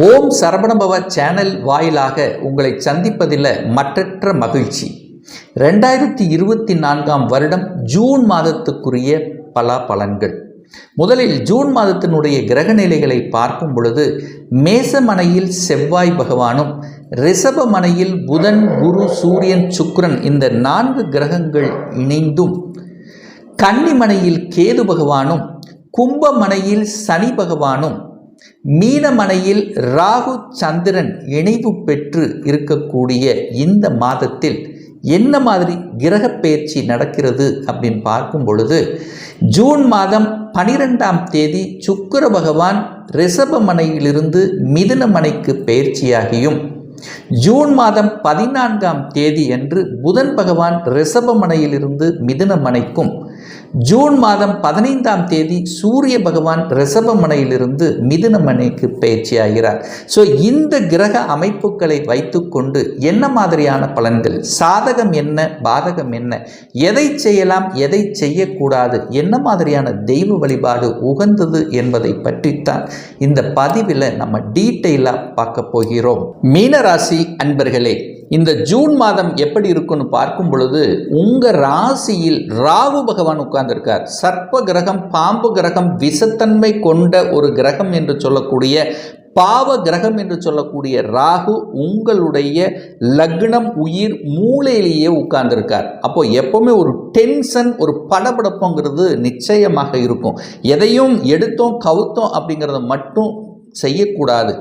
ஓம் Saravanabhava channel வாயிலாக உங்களை சந்திப்பதில் மற்றற்ற மகிழ்ச்சி. ரெண்டாயிரத்தி இருபத்தி நான்காம் வருடம் ஜூன் மாதத்துக்குரிய பல பலன்கள் முதலில் ஜூன் மாதத்தினுடைய கிரக நிலைகளை பார்க்கும் பொழுது மேசமனையில் செவ்வாய் பகவானும் ரிஷபமனையில் புதன் குரு சூரியன் சுக்ரன் இந்த நான்கு கிரகங்கள் இணைந்தும் கன்னிமனையில் கேது பகவானும் கும்பமனையில் சனி பகவானும் மீனமனையில் ராகு சந்திரன் இணைவு பெற்று இருக்கக்கூடிய இந்த மாதத்தில் என்ன மாதிரி கிரக பயிற்சி நடக்கிறது அப்படின்னு பார்க்கும் பொழுது ஜூன் மாதம் பனிரெண்டாம் தேதி சுக்கிர பகவான் ரிஷபமனையிலிருந்து மிதுனமனைக்கு பயிற்சியாகியும் ஜூன் மாதம் பதினான்காம் தேதி அன்று புதன் பகவான் ரிஷபமனையிலிருந்து மிதுனமனைக்கும் ஜூன் மாதம் பதினைந்தாம் தேதி சூரிய பகவான் ரிஷபமனையிலிருந்து மிதுனமனைக்கு பயிற்சியாகிறார் ஸோ இந்த கிரக அமைப்புகளை வைத்துக்கொண்டு என்ன மாதிரியான பலன்கள்? சாதகம் என்ன? பாதகம் என்ன? எதை செய்யலாம்? எதை செய்யக்கூடாது? என்ன மாதிரியான தெய்வ வழிபாடு உகந்தது என்பதை பற்றித்தான் இந்த பதிவில் நம்ம டீட்டெயிலாக பார்க்க போகிறோம். மீனராசி அன்பர்களே இந்த ஜூன் மாதம் எப்படி இருக்குன்னு பார்க்கும் பொழுது உங்கள் ராசியில் ராகு பகவான் உட்கார்ந்துருக்கார். சர்ப்ப கிரகம் பாம்பு கிரகம் விஷத்தன்மை கொண்ட ஒரு கிரகம் என்று சொல்லக்கூடிய பாவ கிரகம் என்று சொல்லக்கூடிய ராகு உங்களுடைய லக்னம் உயிர் மூளையிலேயே உட்கார்ந்துருக்கார். அப்போ எப்போவுமே ஒரு டென்ஷன் ஒரு படபடப்புங்கிறது நிச்சயமாக இருக்கும். எதையும் எடுத்தோம் கவுத்தோம் அப்படிங்கிறத மட்டும் செய்யக்கூடாது.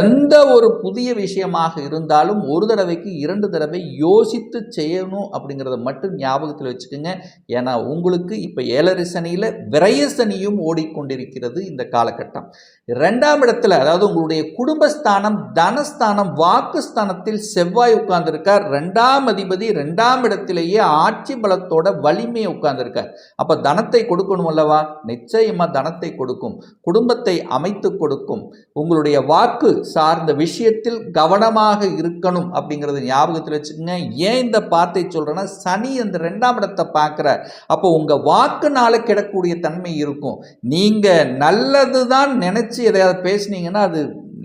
எந்த ஒரு புதிய விஷயமாக இருந்தாலும் ஒரு தடவைக்கு இரண்டு தடவை யோசித்து செய்யணும் அப்படிங்கிறத மட்டும் ஞாபகத்தில் வச்சுக்கோங்க. ஏன்னா உங்களுக்கு இப்போ ஏழரை சனியில் விரய சனியும் ஓடிக்கொண்டிருக்கிறது இந்த காலகட்டம். ரெண்டாம் இடத்துல அதாவது உங்களுடைய குடும்பஸ்தானம் தனஸ்தானம் வாக்குஸ்தானத்தில் செவ்வாய் உட்கார்ந்துருக்கார். ரெண்டாம் அதிபதி ரெண்டாம் இடத்திலேயே ஆட்சி பலத்தோட வலிமையை உட்கார்ந்துருக்கார். அப்போ தனத்தை கொடுக்கணும் அல்லவா? நிச்சயமாக தனத்தை கொடுக்கும். குடும்பத்தை அமைத்து கொடுக்கும். உங்களுடைய வாக்கு சார்ந்த விஷயத்தில் கவனமாக இருக்கணும் அப்படிங்கிறது ஞாபகத்தில் வச்சுக்கோங்க. ஏன் இந்த வார்த்தை சொல்கிறேன்னா சனி அந்த ரெண்டாம் இடத்தை பார்க்குற அப்போ உங்கள் வாக்குனால கிடக்கூடிய தன்மை இருக்கும். நீங்கள் நல்லது தான் நினச்சி எதையாவது பேசுனீங்கன்னா அது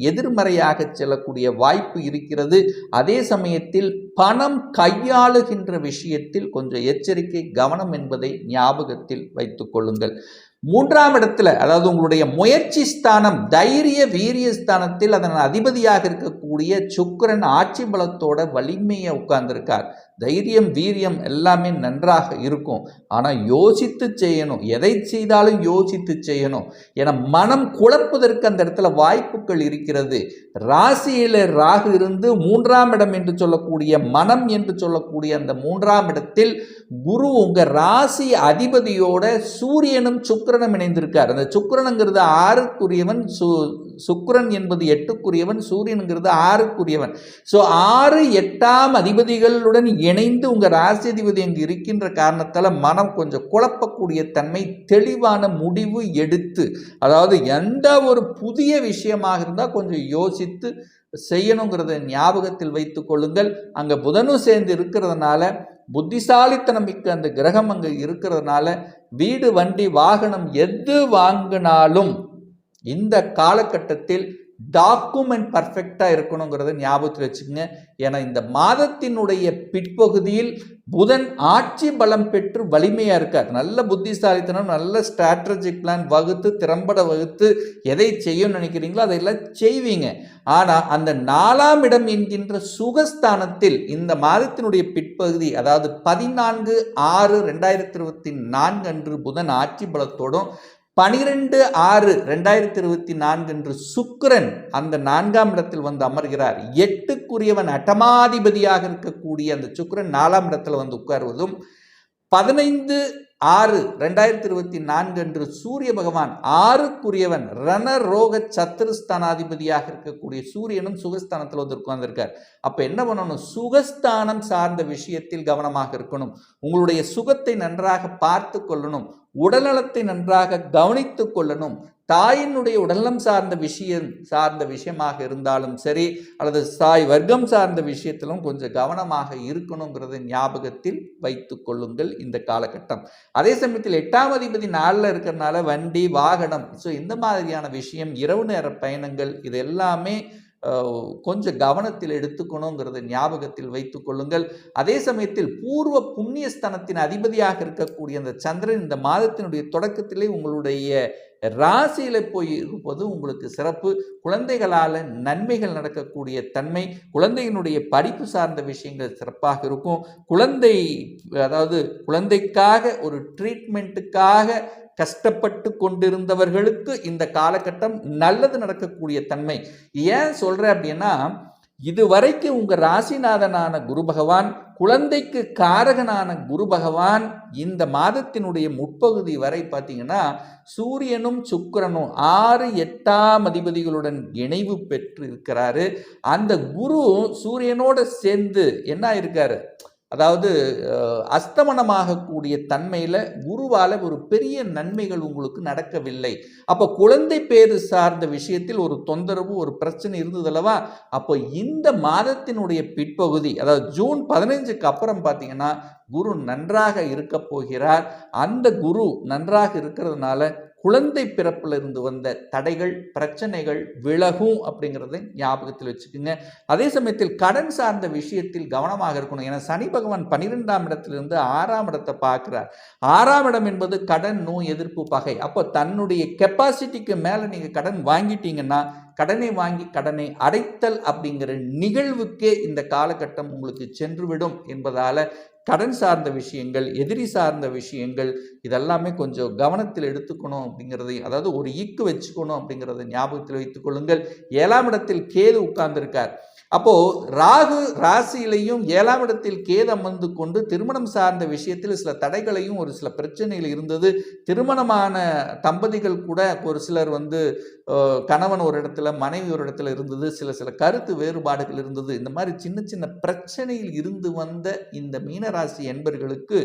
எதிர்மறையாக செல்லக்கூடிய வாய்ப்பு இருக்கிறது. அதே சமயத்தில் பணம் கையாளுகின்ற விஷயத்தில் கொஞ்சம் எச்சரிக்கை கவனம் என்பதை ஞாபகத்தில் வைத்துக் கொள்ளுங்கள். மூன்றாம் இடத்துல அதாவது உங்களுடைய முயற்சி ஸ்தானம் தைரிய வீரிய ஸ்தானத்தில் அதன் அதிபதியாக இருக்கக்கூடிய சுக்கரன் ஆட்சி பலத்தோட வலிமையை உட்கார்ந்திருக்கார். தைரியம் வீரியம் எல்லாமே நன்றாக இருக்கும். ஆனால் யோசித்து செய்யணும். எதை செய்தாலும் யோசித்து செய்யணும். என மனம் குழப்புவதற்கு அந்த இடத்துல வாய்ப்புகள் இருக்கிறது. ராசியில் ராகு இருந்து மூன்றாம் இடம் என்று சொல்லக்கூடிய மனம் என்று சொல்லக்கூடிய அந்த மூன்றாம் இடத்தில் குரு உங்கள் ராசி அதிபதியோட சூரியனும் சுக்கிரனும் இணைந்திருக்கார். அந்த சுக்கரனுங்கிறது ஆறுக்குரியவன் சு சுக்ரன் என்பது எட்டுக்குரியவன் சூரியனுங்கிறது ஆறுக்குரியவன். ஸோ ஆறு எட்டாம் அதிபதிகளுடன் இணைந்து உங்கள் ராசி அதிபதி அங்கு இருக்கின்ற காரணத்தால் மனம் கொஞ்சம் குழப்பக்கூடிய தன்மை தெளிவான முடிவு எடுத்து அதாவது எந்த ஒரு புதிய விஷயமாக இருந்தால் கொஞ்சம் யோசித்து செய்யணுங்கிறத ஞாபகத்தில் வைத்து கொள்ளுங்கள். அங்கே புதனும் சேர்ந்து இருக்கிறதுனால புத்திசாலித்தனம் மிக்க அந்த கிரகம் அங்கே இருக்கிறதுனால வீடு வண்டி வாகனம் எது வாங்கினாலும் இந்த காலகட்டத்தில் டாக்குமெண்ட் பர்ஃபெக்டாக இருக்கணுங்கிறத ஞாபகத்தில் வச்சுக்கோங்க. ஏன்னா இந்த மாதத்தினுடைய பிற்பகுதியில் புதன் ஆட்சி பலம் பெற்று வலிமையாக இருக்கார். நல்ல புத்திசாலித்தனம் நல்ல ஸ்ட்ராட்டஜிக் பிளான் வகுத்து திறம்பட வகுத்து எதை செய்யணும்னு நினைக்கிறீங்களோ அதையெல்லாம் செய்வீங்க. ஆனால் அந்த நாலாம் இடம் என்கின்ற சுகஸ்தானத்தில் இந்த மாதத்தினுடைய பிற்பகுதி அதாவது பதினான்கு ஆறு ரெண்டாயிரத்தி இருபத்தி நான்கு அன்று புதன் ஆட்சி பலத்தோடும் பனிரெண்டு ஆறு ரெண்டாயிரத்தி இருபத்தி நான்கு என்று சுக்கிரன் அந்த நான்காம் இடத்தில் வந்து அமர்கிறார். எட்டுக்குரியவன் அட்டமாதிபதியாக இருக்கக்கூடிய அந்த சுக்கிரன் நாலாம் இடத்தில் வந்து உட்காருவதும் பதினைந்து ஆறு ரெண்டாயிரத்தி இருபத்தி நான்கு அன்று சூரிய பகவான் ஆறுக்குரியவன் ரண ரோக சத்துருஸ்தானாதிபதியாக இருக்கக்கூடிய சூரியனும் சுகஸ்தானத்தில் வந்து உட்கார்ந்திருக்கார். அப்போ என்ன பண்ணணும்? சுகஸ்தானம் சார்ந்த விஷயத்தில் கவனமாக இருக்கணும். உங்களுடைய சுகத்தை நன்றாக பார்த்து கொள்ளணும். உடல்நலத்தை நன்றாக கவனித்து கொள்ளணும். தாயினுடைய உடல்நலம் சார்ந்த விஷயம் சார்ந்த விஷயமாக இருந்தாலும் சரி அல்லது தாய் வர்க்கம் சார்ந்த விஷயத்திலும் கொஞ்சம் கவனமாக இருக்கணுங்கிறத ஞாபகத்தில் வைத்து கொள்ளுங்கள் இந்த காலகட்டம். அதே சமயத்தில் எட்டாம் அதிபதி நாளில் இருக்கிறனால வண்டி வாகனம் ஸோ இந்த மாதிரியான விஷயம் இரவு நேர பயணங்கள் இது எல்லாமே கொஞ்சம் கவனத்தில் எடுத்துக்கணுங்கிறத ஞாபகத்தில் வைத்துக் கொள்ளுங்கள். அதே சமயத்தில் பூர்வ புண்ணியஸ்தனத்தின் அதிபதியாக இருக்கக்கூடிய அந்த சந்திரன் இந்த மாதத்தினுடைய தொடக்கத்திலே உங்களுடைய ராசியில போய் இருப்பது உங்களுக்கு சிறப்பு. குழந்தைகளால் நன்மைகள் நடக்கக்கூடிய தன்மை குழந்தையினுடைய படிப்பு சார்ந்த விஷயங்கள் சிறப்பாக இருக்கும். குழந்தை அதாவது குழந்தைக்காக ஒரு ட்ரீட்மெண்ட்டுக்காக கஷ்டப்பட்டு கொண்டிருந்தவர்களுக்கு இந்த காலகட்டம் நல்லது நடக்கக்கூடிய தன்மை. ஏன் சொல்கிறேன் அப்படின்னா இதுவரைக்கும் உங்கள் ராசிநாதனான குரு பகவான் குழந்தைக்கு காரகனான குரு பகவான் இந்த மாதத்தினுடைய முற்பகுதி வரை பார்த்தீங்கன்னா சூரியனும் சுக்கிரனும் ஆறு எட்டாம் அதிபதிகளுடன் இணைவு பெற்று இருக்கிறாரு அந்த குரு சூரியனோட சேர்ந்து என்ன இருக்காரு அதாவது அஸ்தமனமாகக்கூடிய தன்மையில் குருவால் ஒரு பெரிய நன்மைகள் உங்களுக்கு நடக்கவில்லை. அப்போ குழந்தை பேரு சார்ந்த விஷயத்தில் ஒரு தொந்தரவு ஒரு பிரச்சனை இருந்ததல்லவா? அப்போ இந்த மாதத்தினுடைய பிற்பகுதி அதாவது ஜூன் பதினைஞ்சுக்கு அப்புறம் பார்த்தீங்கன்னா குரு நன்றாக இருக்க போகிறார் அந்த குரு நன்றாக இருக்கிறதுனால குழந்தை பிறப்பிலிருந்து வந்த தடைகள் பிரச்சனைகள் விலகும் அப்படிங்கிறத ஞாபகத்தில் வச்சுக்கோங்க. அதே சமயத்தில் கடன் சார்ந்த விஷயத்தில் கவனமாக இருக்கணும். ஏன்னா சனி பகவான் பன்னிரெண்டாம் இடத்திலிருந்து ஆறாம் இடத்தை பார்க்குறார். ஆறாம் இடம் என்பது கடன் நோய் எதிர்ப்பு பகை. அப்போ தன்னுடைய கெப்பாசிட்டிக்கு மேலே நீங்கள் கடன் வாங்கிட்டீங்கன்னா கடனை வாங்கி கடனை அடைத்தல் அப்படிங்கிற நிகழ்வுக்கே இந்த காலகட்டம் உங்களுக்கு சென்றுவிடும் என்பதால் கடன் சார்ந்த விஷயங்கள் எதிரி சார்ந்த விஷயங்கள் இதெல்லாமே கொஞ்சம் கவனத்தில் எடுத்துக்கணும் அப்படிங்கிறதை அதாவது ஒரு ஈக்கு வச்சுக்கணும் அப்படிங்கிறத ஞாபகத்தில் வைத்துக் கொள்ளுங்கள். ஏழாம் இடத்தில் கேது உட்கார்ந்துருக்கார். அப்போ ராகு ராசியிலையும் ஏழாம் இடத்தில் கேதம் வந்து கொண்டு திருமணம் சார்ந்த விஷயத்தில் சில தடைகளையும் ஒரு சில பிரச்சனைகள் இருந்தது. திருமணமான தம்பதிகள் கூட ஒரு சிலர் வந்து கணவன் ஒரு இடத்துல மனைவி ஒரு இடத்துல இருந்தது. சில சில கருத்து வேறுபாடுகள் இருந்தது. இந்த மாதிரி சின்ன சின்ன பிரச்சனையில் இருந்து வந்த இந்த மீனராசி என்பர்களுக்கு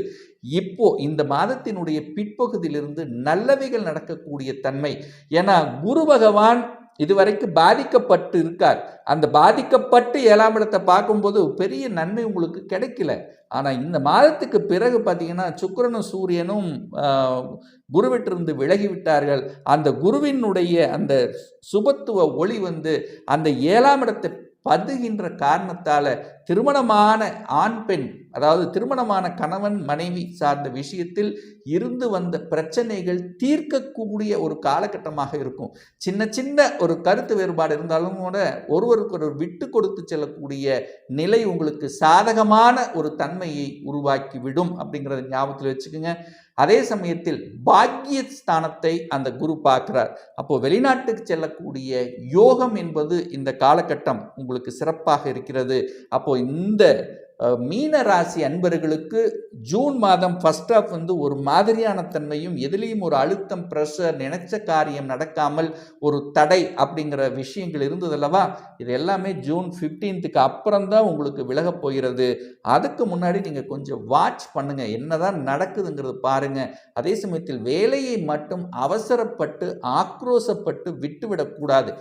இப்போ இந்த மாதத்தினுடைய பிற்பகுதியிலிருந்து நல்லவைகள் நடக்கக்கூடிய தன்மை. ஏன்னா குரு பகவான் இதுவரைக்கும் பாதிக்கப்பட்டு இருக்கார். அந்த பாதிக்கப்பட்டு ஏழாம் இடத்தை பார்க்கும்போது பெரிய நன்மை உங்களுக்கு கிடைக்கல. ஆனால் இந்த மாதத்துக்கு பிறகு பார்த்தீங்கன்னா சுக்கிரனும் சூரியனும் குருவிட்டிருந்து விலகி விட்டார்கள் அந்த குருவினுடைய அந்த சுபத்துவ ஒளி வந்து அந்த ஏழாம் இடத்தை பதுகின்ற காரணத்தால் திருமணமான ஆண் பெண் அதாவது திருமணமான கணவன் மனைவி சார்ந்த விஷயத்தில் இருந்து வந்த பிரச்சனைகள் தீர்க்கக்கூடிய ஒரு காலகட்டமாக இருக்கும். சின்ன சின்ன ஒரு கருத்து வேறுபாடு இருந்தாலும் கூட ஒருவருக்கு ஒரு விட்டு கொடுத்து செல்லக்கூடிய நிலை உங்களுக்கு சாதகமான ஒரு தன்மையை உருவாக்கி விடும் அப்படிங்கிறத ஞாபகத்தில் வச்சுக்கோங்க. அதே சமயத்தில் பாக்கிய ஸ்தானத்தை அந்த குரு பார்க்கிறார். அப்போ வெளிநாட்டுக்கு செல்லக்கூடிய யோகம் என்பது இந்த காலகட்டம் உங்களுக்கு சிறப்பாக இருக்கிறது. அப்போ இந்த மீன ராசி அன்பர்களுக்கு ஜூன் மாதம் ஃபர்ஸ்ட் ஆஃப் வந்து ஒரு மாதிரியான தன்மையும் எதுலேயும் ஒரு அழுத்தம் ப்ரெஷர் நினைச்ச காரியம் நடக்காமல் ஒரு தடை அப்படிங்கிற விஷயங்கள் இருந்ததல்லவா இது எல்லாமே ஜூன் ஃபிஃப்டீன்த்துக்கு அப்புறம் தான் உங்களுக்கு விலகப் போகிறது. அதுக்கு முன்னாடி நீங்கள் கொஞ்சம் வாட்ச் பண்ணுங்கள் என்னதான் நடக்குதுங்கிறது பாருங்கள் அதே சமயத்தில் வேலையை மட்டும் அவசரப்பட்டு ஆக்ரோசப்பட்டு விட்டுவிடக்கூடாது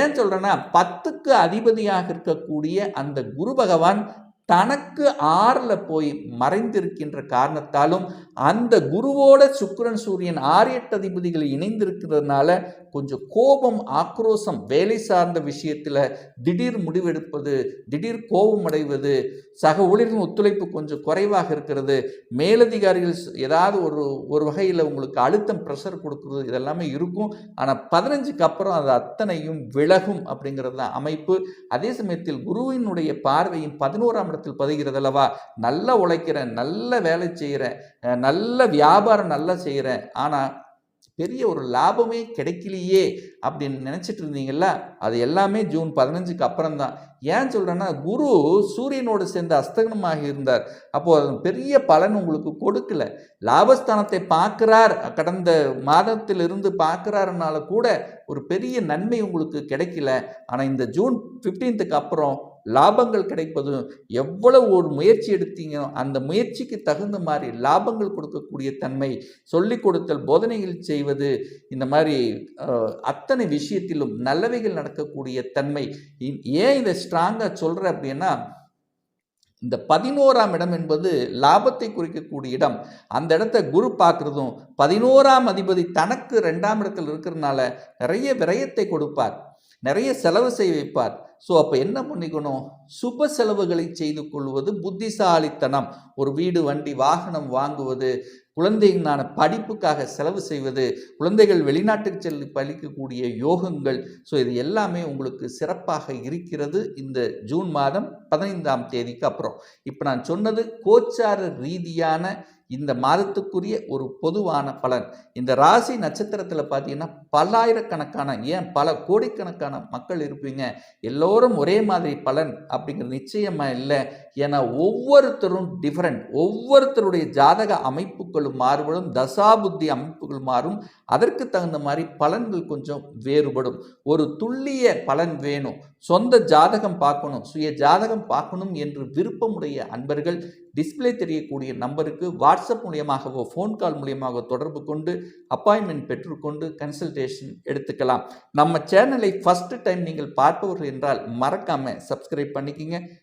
ஏன் சொல்கிறேன்னா பத்துக்கு அதிபதியாக இருக்கக்கூடிய அந்த குரு பகவான் தனக்கு ஆறில் போய் மறைந்திருக்கின்ற காரணத்தாலும் அந்த குருவோட சுக்கரன் சூரியன் ஆறு அதிபதிகள் இணைந்திருக்கிறதுனால கொஞ்சம் கோபம் ஆக்ரோசம் வேலை சார்ந்த விஷயத்தில் திடீர் முடிவெடுப்பது திடீர் கோபம் அடைவது சக ஊழியர்களின் ஒத்துழைப்பு கொஞ்சம் குறைவாக இருக்கிறது மேலதிகாரிகள் ஏதாவது ஒரு ஒரு வகையில் உங்களுக்கு அழுத்தம் ப்ரெஷர் கொடுக்குறது இதெல்லாமே இருக்கும். ஆனால் பதினஞ்சுக்கு அப்புறம் அது அத்தனையும் விலகும் அப்படிங்கிறது தான் அமைப்பு. அதே சமயத்தில் குருவினுடைய பார்வையும் பதினோராம் இடத்தில் பதிகிறது அல்லவா? நல்லா உழைக்கிறேன் நல்ல வேலை செய்கிறேன் நல்ல வியாபாரம் நல்லா செய்கிறேன் ஆனால் பெரிய ஒரு லாபமே கிடைக்கலையே அப்படின்னு நினச்சிட்டு இருந்தீங்கல்ல? அது எல்லாமே ஜூன் பதினஞ்சுக்கு அப்புறம் தான் ஏன் சொல்கிறேன்னா குரு சூரியனோடு சேர்ந்து அஸ்தகனமாக இருந்தார். அப்போது அது பெரிய பலன் உங்களுக்கு கொடுக்கல. லாபஸ்தானத்தை பார்க்குறார். கடந்த மாதத்திலிருந்து பார்க்குறாருனால கூட ஒரு பெரிய நன்மை உங்களுக்கு கிடைக்கல. ஆனால் இந்த ஜூன் ஃபிஃப்டீன்த்துக்கு அப்புறம் லாபங்கள் கிடைப்பதும் எவ்வளவு ஒரு முயற்சி எடுத்தீங்க அந்த முயற்சிக்கு தகுந்த மாதிரி லாபங்கள் கொடுக்கக்கூடிய தன்மை சொல்லிக் கொடுத்தல் போதனைகள் செய்வது இந்த மாதிரி அத்தனை விஷயத்திலும் நல்லவைகள் நடக்கக்கூடிய தன்மை. ஏன் இதை ஸ்ட்ராங்காக சொல்கிற அப்படின்னா இந்த பதினோராம் இடம் என்பது லாபத்தை குறிக்கக்கூடிய இடம். அந்த இடத்த குரு பார்க்குறதும் பதினோராம் அதிபதி தனக்கு ரெண்டாம் இடத்தில் இருக்கிறதுனால நிறைய விரயத்தை கொடுப்பார். நிறைய செலவு செய்ய வைப்பார். ஸோ அப்போ என்ன பண்ணிக்கணும்? சுப செலவுகளை செய்து கொள்வது புத்திசாலித்தனம். ஒரு வீடு வண்டி வாகனம் வாங்குவது குழந்தைங்களான படிப்புக்காக செலவு செய்வது குழந்தைகள் வெளிநாட்டுக்கு செல்லி பழிக்கக்கூடிய யோகங்கள். ஸோ இது எல்லாமே உங்களுக்கு சிறப்பாக இருக்கிறது இந்த ஜூன் மாதம் பதினைந்தாம் தேதிக்கு அப்புறம். இப்போ நான் சொன்னது கோச்சார ரீதியான இந்த மாதத்துக்குரிய ஒரு பொதுவான பலன். இந்த ராசி நட்சத்திரத்தில் பார்த்தீங்கன்னா பல்லாயிரக்கணக்கான ஏன் பல கோடிக்கணக்கான மக்கள் இருப்பீங்க. எல்லோரும் ஒரே மாதிரி பலன் அப்படிங்கிறது நிச்சயமாக இல்லை. ஏன்னா ஒவ்வொருத்தரும் டிஃப்ரெண்ட் ஒவ்வொருத்தருடைய ஜாதக அமைப்புகளும் மாறுபடும் தசாபுத்தி அமைப்புகள் மாறும். அதற்கு தகுந்த மாதிரி பலன்கள் கொஞ்சம் வேறுபடும். ஒரு துல்லிய பலன் வேணும். சொந்த ஜாதகம் பார்க்கணும். சுய ஜாதகம் பார்க்கணும் என்று விருப்பமுடைய அன்பர்கள் டிஸ்ப்ளே தெரியக்கூடிய நம்பருக்கு வாட்ஸ்அப் மூலியமாகவோ ஃபோன் கால் மூலியமாக தொடர்பு கொண்டு அப்பாயின்மெண்ட் பெற்றுக்கொண்டு கன்சல்டேஷன் எடுத்துக்கலாம். நம்ம சேனலை ஃபஸ்ட்டு டைம் நீங்கள் பார்ப்பவர்கள் என்றால் மறக்காமல் சப்ஸ்கிரைப் பண்ணிக்கிங்க.